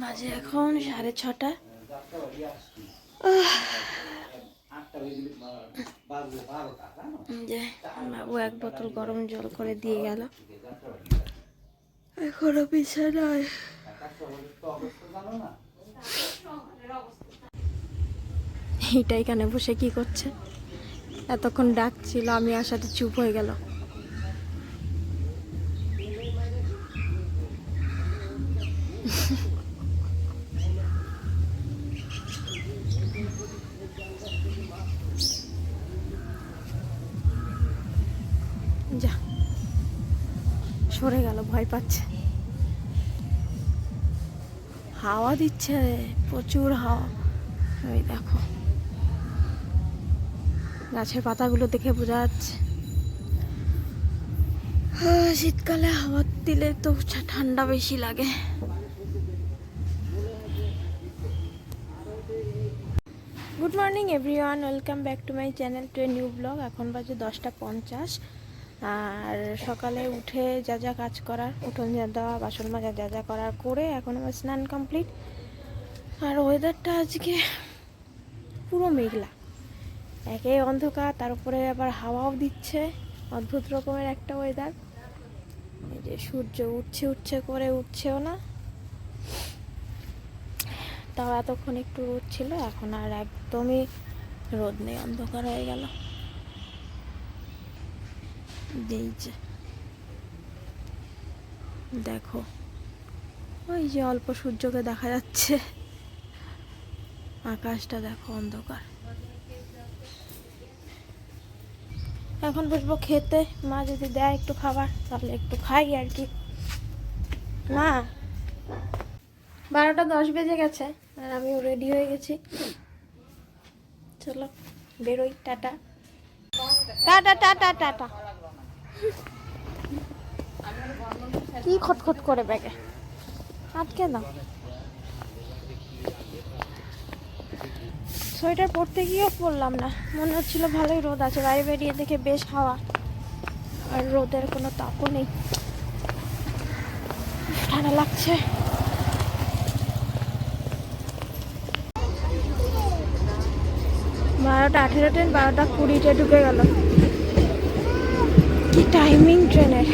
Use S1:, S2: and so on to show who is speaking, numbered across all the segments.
S1: বাজে এখন সাড়ে ছটা। যে বাবু এক বোতল গরম জল করে দিয়ে গেল। এখনও বিছানায়। এইটা এখানে বসে কি করছে? এতক্ষণ ডাকছিল, আমি আসাতে চুপ হয়ে গেল। পাচ্ছে। হাওয়া দিচ্ছে, প্রচুর হাওয়া। ওই দেখো। গাছের পাতাগুলো দেখে বোঝা যাচ্ছে। শীতকালে হাওয়া দিলে তো ঠান্ডা বেশি লাগে। Good morning everyone welcome back to my channel to new blog এখন বাজে দশটা পঞ্চাশ। আর সকালে উঠে যা যা কাজ করার, উঠোন যা দেওয়া, বাসন মাজা যা যা করার করে এখন আমার স্নান কমপ্লিট আর ওয়েদারটা আজকে পুরো মেঘলা। একে অন্ধকার, তার উপরে আবার হাওয়াও দিচ্ছে, অদ্ভুত রকমের একটা ওয়েদার এই যে সূর্য উঠছে উঠছে করে উঠছেও না। তাও এতক্ষণ একটু রোদ ছিল, এখন আর একদমই রোদ নেই, অন্ধকার হয়ে গেল। এই যে। দেখো, ওই যে অল্প সূর্যকে দেখা যাচ্ছে। আকাশটা দেখো অন্ধকার। এখন বসবো খেতে। মা যদি দেয় একটু খাবার, তাহলে একটু খাই আর কি। মা, বারোটা দশ বেজে গেছে, আর আমিও রেডি হয়ে গেছি। চলো, বেরোই, টাটা। Tata tata tata. কি খটখট করে ব্যাগে? আটকে দাও। সোয়েটার পরতে গিয়েও পরলাম না। মনে হচ্ছিল ভালোই রোদ আছে, বাইরে বেরিয়ে দেখে বেশ হাওয়া। আর রোদের কোনো তাপও নেই। ঠান্ডা লাগছে। বারোটা আঠেরো ট্রেন, বারোটা কুড়িতে ঢুকে গেল। কি টাইমিং ট্রেনের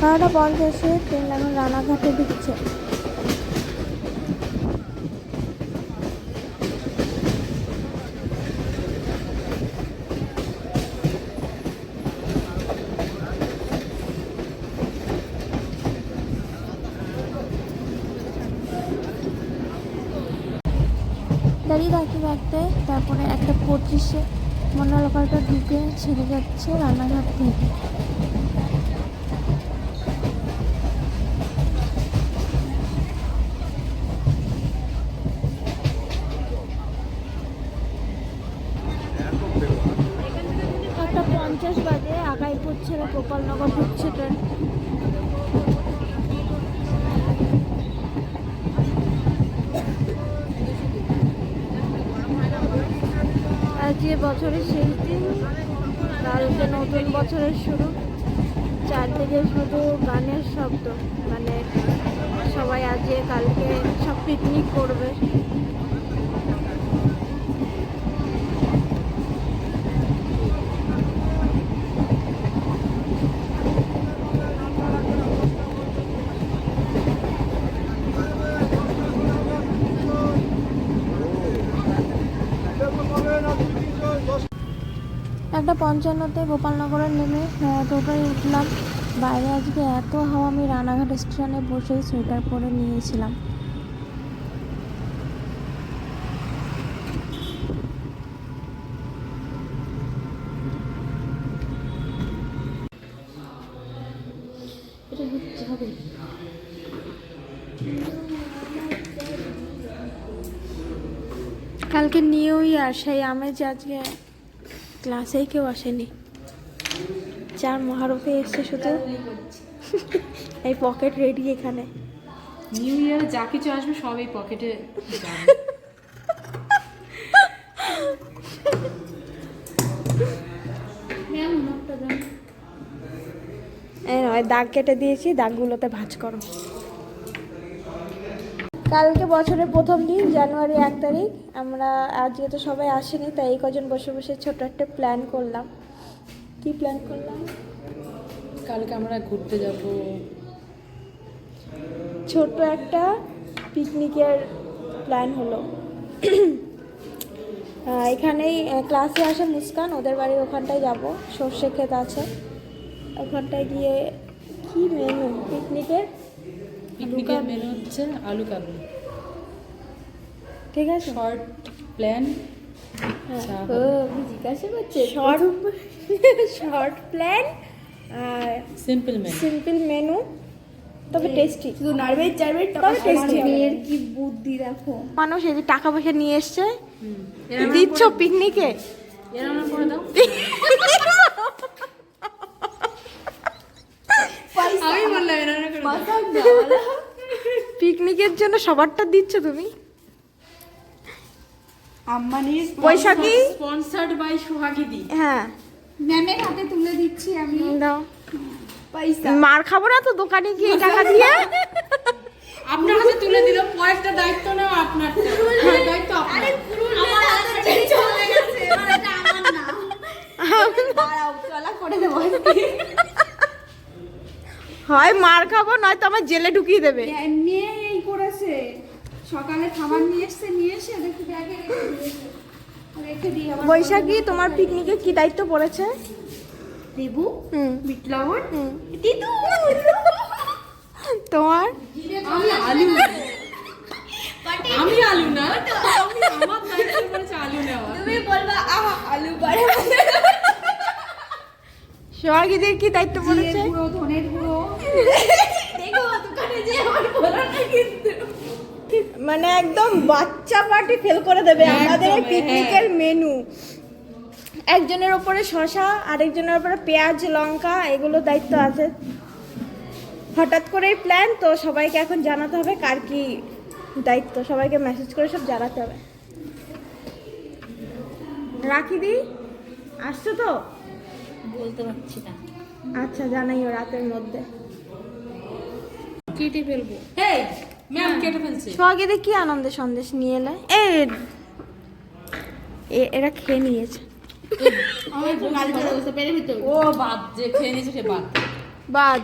S1: বারোটা পঞ্চাশে ট্রেন এখন রানাঘাটে ঢুকছে। দাঁড়িয়ে থাকতে থাকতে তারপরে একটা পঁচিশে মনে লোকালটা ঢুকে ছেড়ে যাচ্ছে রানাঘাট থেকে। একটা পঞ্চাশ বাজে, আগাইপুর ছেড়ে গোপালনগর ঢুকছে ট্রেন আজকে বছরের শেষ দিন কালকে নতুন বছরের শুরু। চারদিকে শুধু গানের শব্দ মানে সবাই আজকে কালকে সব পিকনিক করবে একটা পঞ্চান্নতে গোপালনগরে নেমে টোটোয় উঠলাম। বাইরে আজকে এত হাওয়া, আমি রানাঘাট স্টেশনে বসেই সোয়েটার পরে নিয়েছিলাম। কালকে নিউ ইয়ার, সেই আমেজ আজকে ক্লাসেই কেউ আসেনি। চার মহারথে এসছে শুধু। এই পকেট রেডি এখানে।
S2: নিউ ইয়ার যা কিছু আসবে সব এই পকেটে।
S1: দাগ কেটে দিয়েছি দাগগুলোতে ভাঁজ করো। কালকে বছরের প্রথম দিন জানুয়ারি এক তারিখ। আমরা আজকে তো সবাই আসেনি তাই এই কজন বসে বসে ছোট একটা প্ল্যান করলাম। কি প্ল্যান করলাম?
S2: কালকে আমরা ঘুরতে যাব।
S1: ছোট একটা পিকনিকের প্ল্যান হলো। এখানেই ক্লাসে আসে মুস্কান ওদের বাড়ির ওখানটায় যাব। সর্ষে ক্ষেত আছে। ওখানটায় গিয়ে কি মেনু পিকনিকের
S2: পিকনিকের মেনু হচ্ছে আলু কাবলি।
S1: ঠিক আছে।
S2: শর্ট প্ল্যান হবে।
S1: জিজ্ঞাসা করছে। শর্ট শর্ট প্ল্যান আর
S2: সিম্পল মেনু
S1: সিম্পল মেনু তবে টেস্টি
S3: শুধু নাড়বেন চাড়বেন
S1: তবে টেস্টি
S3: মেয়ের কি বুদ্ধি দেখো।
S1: মানুষ এই যে টাকা পয়সা নিয়ে এসছে দিচ্ছ পিকনিকে
S2: এরকম করে দাও আমি বললাম এরকম করে দাও
S1: পিকনিকের জন্য সবারটা দিচ্ছ তুমি?
S3: আম্বানির
S1: বৈশাখী
S2: স্পন্সার্ড বাই সোহাগী দি।
S1: হ্যাঁ।
S3: ম্যামের হাতে তুলে দিচ্ছি আমি।
S1: দাও।
S3: পয়সা।
S1: মার খাব না তো দোকানে গিয়ে টাকা দিয়ে?
S2: আপনার হাতে তুলে দিল পরেরটা দায়িত্ব নাও আপনার দায়িত্ব আপনার।
S3: আমার হাতে চলে গেছে এবার এটা আমার না। দাঁড়াও চলা করে দেবো।
S1: হয় মার খাব নয়তো আমার জেলে ঢুকিয়ে দেবে।
S3: মেয়ে এই করেছে। সকালে খাবার নিয়ে এসছে নিয়ে এসে দেখি ব্যাগে রেখে দিয়ে
S1: বৈশাখী তোমার পিকনিকে কি দায়িত্ব পড়েছে?
S3: দেবু
S1: হুম।
S3: বিট
S1: হুম।
S3: দিদু।
S1: তোমার?
S2: আমি আলু আমি আলু না। আমি আমার দায়িত্ব পড়েছে আলু নেওয়া।
S3: তুমি বলবা আহা আলু বাড়ে।
S1: সোহাগীদের কি দায়িত্ব পড়েছে?
S3: জিরের ধনের গুঁড়ো দেখো দোকানে যে আমার বলো না কিন্তু
S1: মানে একদম বাচ্চা পার্টি ফেল করে দেবে আমাদের পিকনিকের মেনু একজনের ওপরে শশা আরেকজনের ওপরে পেঁয়াজ লঙ্কা এগুলো দায়িত্ব আছে। হঠাৎ করেই প্ল্যান তো সবাইকে এখন জানাতে হবে কার কি দায়িত্ব। সবাইকে মেসেজ করে সব জানাতে হবে। রাখি দি আসছো তো?
S2: বলতে পারছি না।
S1: আচ্ছা জানাইও রাতের মধ্যে।
S2: কেটে ফেলব। এই ম্যাম কেটে ফেলছে।
S1: কি আনন্দে সন্দেশ নিয়ে এলে? এ এ- এরা খেয়ে নিয়েছে।
S2: ও বাদ যে খেয়ে নিয়েছে সে বাদ।
S1: বাদ।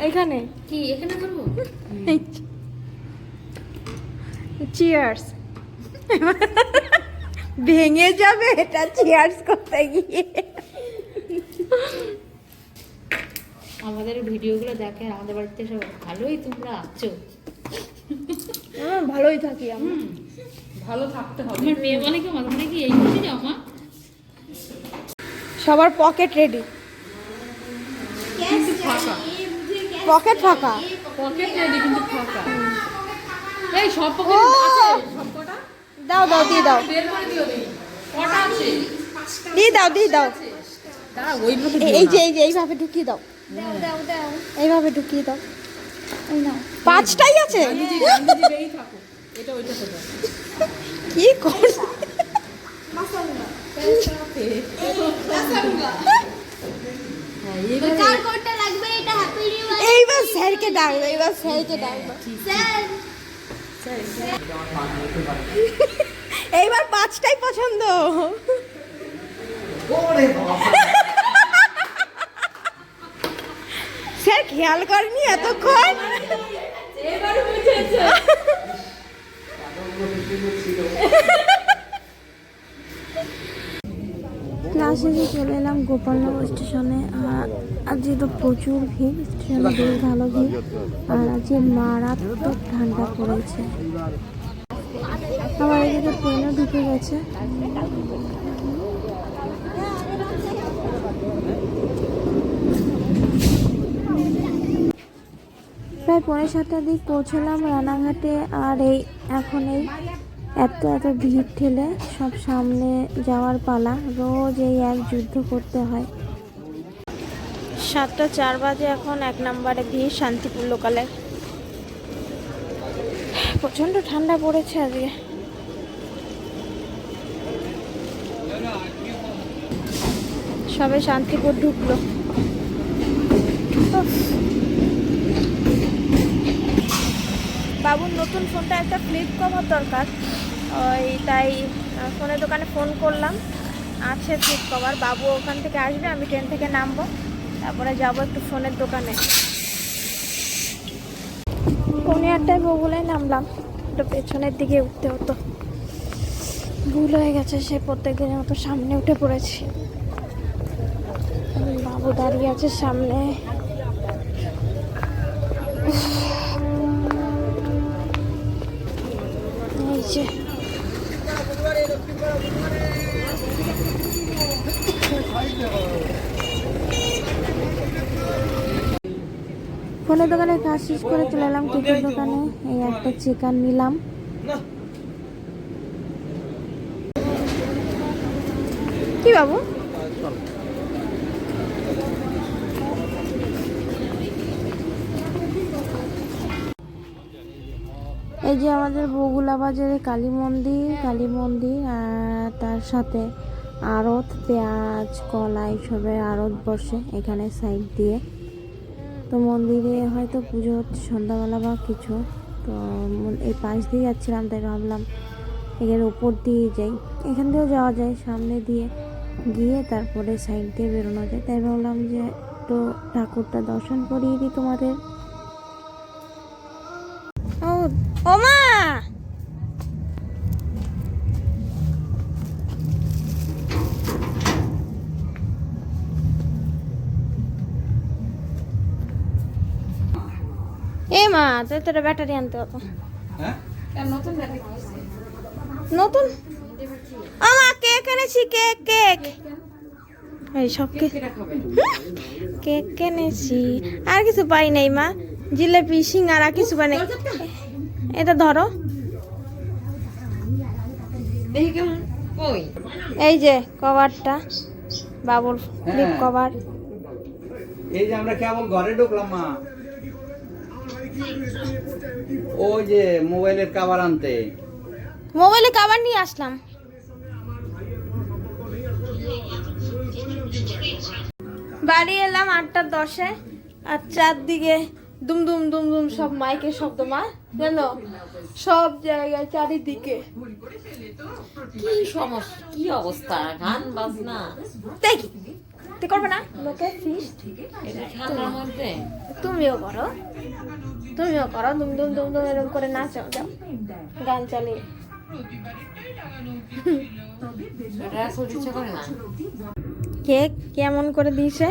S1: এখানে।
S2: কি এখানে করব?
S1: চিয়ার্স ভেঙে যাবে এটা চিয়ার্স করতে গিয়ে।
S4: আমাদের ভিডিওগুলো দেখে আর আমাদের বাড়িতে সব ভালোই তোমরা আছো।
S1: হ্যাঁ, ভালোই থাকি আমরা।
S2: ভালো থাকতে হবে।
S4: আমার মেয়ে বলে কি মাঝে মাঝে কি এই করতে যাও মা?
S1: সবার পকেট রেডি পকেট ফাঁকা।
S2: পকেট রেডি কিন্তু ফাঁকা। এই সব পকেট আছে? সব কটা?
S1: দাও দাও দিয়ে দাও।
S2: বের করে দিও কটা আছে?
S1: দিয়ে দাও দিয়ে দাও। এই যে এই যে এইভাবে ঢুকিয়ে দাও। এইভাবে ঢুকিয়ে দাও।
S3: এই নাও।
S1: পাঁচটাই আছে? কি কর
S2: হ্যাঁ
S1: এইবার স্যারকে ডাকবো এইবার স্যারকে ডাকবো এইবার পাঁচটাই পছন্দ। খেয়াল করেনি এতক্ষণ? ক্লাসে যে চলে এলাম গোপালনগর স্টেশনে। আর আজকে তো প্রচুর ভিড় স্টেশনে বেশ ভালো ভিড় আর আজকে মারাত্মক ঠান্ডা পড়েছে। আবার এদিকে ট্রেনও ঢুকে গেছে। প্রায় পৌনে সাতটার দিক পৌঁছলাম রানাঘাটে আর এই এখন এই এত এত ভিড় ঠেলে সব সামনে যাওয়ার পালা। রোজ এই এক যুদ্ধ করতে হয়। সাতটা চার বাজে এখন এক নম্বরে ভিড় শান্তিপুর লোকালে। প্রচণ্ড ঠান্ডা পড়েছে আজকে। সবে শান্তিপুর ঢুকলো। বাবুর নতুন ফোনটা একটা ফ্লিপ কভার দরকার। ওই তাই ফোনের দোকানে ফোন করলাম। আছে ফ্লিপ কভার বাবু ওখান থেকে আসবে, আমি ট্রেন থেকে নামবো। তারপরে যাব একটু ফোনের দোকানে। পৌনে আটটায় বগুলায় নামলাম, একটু পেছনের দিকে উঠতে হতো। ভুল হয়ে গেছে, সে প্রত্যেক দিনের মতো সামনে উঠে পড়েছি। বাবু দাঁড়িয়ে আছে সামনে। যে ফোনের দোকানে কাজ শেষ করে চলে এলাম কেকের দোকানে। এই একটা চিকেন নিলাম। কি বাবু? এই যে আমাদের বগুলা বাজারে কালী মন্দির কালী মন্দির আর তার সাথে আড়ত পেঁয়াজ কলা এইসবের আড়ত বসে এখানে সাইড দিয়ে। তো মন্দিরে হয়তো পুজো হচ্ছে সন্ধ্যাবেলা বা কিছু। তো এই পাশ দিয়ে যাচ্ছিলাম তাই ভাবলাম এখানে উপর দিয়ে যাই। এখান দিয়েও যাওয়া যায় সামনে দিয়ে গিয়ে তারপরে সাইড দিয়ে বেরোনো যায়। তাই ভাবলাম যে একটু ঠাকুরটা দর্শন করিয়ে দিই তোমাদের। এ মা তুই তোর ব্যাটারি আনতে হতো নতুন আমা কেক এনেছি কেক কেক। এই সব কেক কেক এনেছি আর কিছু পাই নাই মা। জিলেপি সিঙ্গারা কিছু পাই নাই। এটা ধরো। এই যে কভারটা। বাবুর ফ্লিপ কভার
S5: এই যে আমরা কেবল ঘরে ঢুকলাম মা। ওই যে মোবাইলের কাবার আনতে।
S1: মোবাইলে কভার নিয়ে আসলাম। বাড়ি এলাম আটটা দশে আর চারদিকে দুম দুম দুম দুম সব মাইকের শব্দ মা। জানো? সব জায়গায় চারিদিকে।
S4: কি সমস্যা? কি অবস্থা? গান বাজনা?
S1: দেখি তুই করবে না? লোকে ফিস্ট তুমিও করো। তুমিও করো। দুম দুম দুম দুম এরকম করে নাচাও যাও। গান চালিয়ে। কেক কেমন করে দিয়েছে?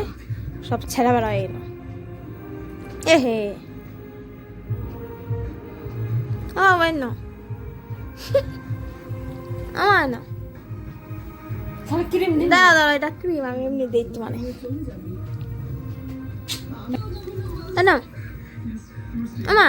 S1: সব ছেঁড়া বেড়া হয়ে গেল এ হে আমার না। আমার না।
S4: তাহলে ক্রিম দিন
S1: দাঁড়া দাঁড়া এটা ক্রিম আমি এমনি দিই মানে। না আমা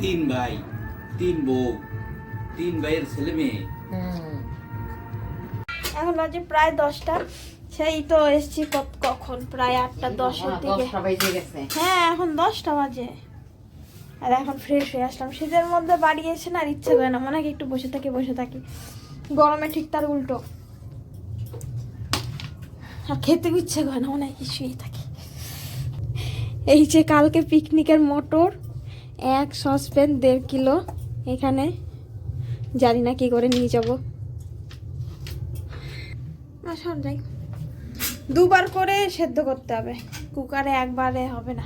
S5: তিন ভাই তিন বউ। তিন ভাইয়ের ছেলে মেয়ে।
S1: এখন বাজে প্রায় দশটা। সেই তো এসছি কখন? প্রায় আটটা দশের দিকে। হ্যাঁ এখন দশটা বাজে। আর এখন ফ্রেশ হয়ে আসলাম। শীতের মধ্যে বাড়ি এসে না আর ইচ্ছে করে না। মনে হয় একটু বসে থাকি বসে থাকি। গরমে ঠিক তার উল্টো। আর খেতে ইচ্ছে করে না মনে হয় শুয়ে থাকি। এই যে কালকে পিকনিকের মটর এক সসপ্যান দেড় কিলো। এখানে জানি না কি করে নিয়ে যাব। আসুন যাই দুবার করে সেদ্ধ করতে হবে। কুকারে একবারে হবে না।